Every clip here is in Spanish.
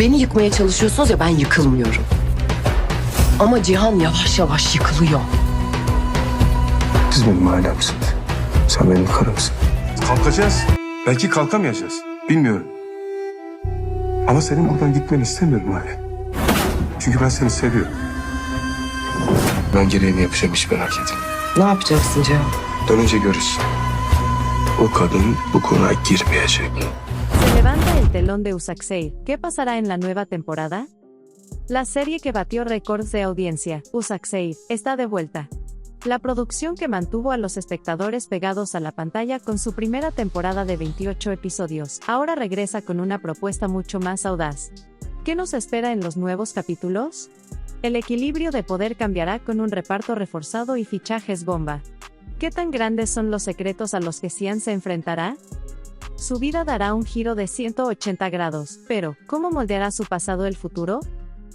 Beni yıkmaya çalışıyorsunuz ya ben yıkılmıyorum. Ama Cihan yavaş yavaş yıkılıyor. Siz benim ailemsiniz. Sen benim karımsın. Kalkacağız. Belki kalkamayacağız. Bilmiyorum. Ama senin buradan gitmeni istemiyorum Ali. Çünkü ben seni seviyorum. Ben gereğini yapacağım hiç merak etme. Ne yapacaksın Cihan? Dönünce görürsün. Se levanta el telón de Usaxeir. ¿Qué pasará en la nueva temporada? La serie que batió récords de audiencia, Usaxeir, está de vuelta. La producción que mantuvo a los espectadores pegados a la pantalla con su primera temporada de 28 episodios, ahora regresa con una propuesta mucho más audaz. ¿Qué nos espera en los nuevos capítulos? El equilibrio de poder cambiará con un reparto reforzado y fichajes bomba. ¿Qué tan grandes son los secretos a los que Cian se enfrentará? Su vida dará un giro de 180 grados, pero ¿cómo moldeará su pasado el futuro?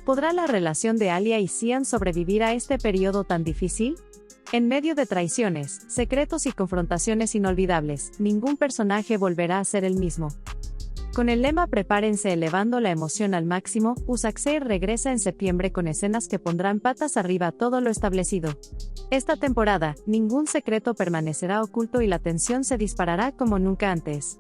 ¿Podrá la relación de Alia y Cian sobrevivir a este periodo tan difícil? En medio de traiciones, secretos y confrontaciones inolvidables, ningún personaje volverá a ser el mismo. Con el lema Prepárense elevando la emoción al máximo, Usaxeir regresa en septiembre con escenas que pondrán patas arriba todo lo establecido. Esta temporada, ningún secreto permanecerá oculto y la tensión se disparará como nunca antes.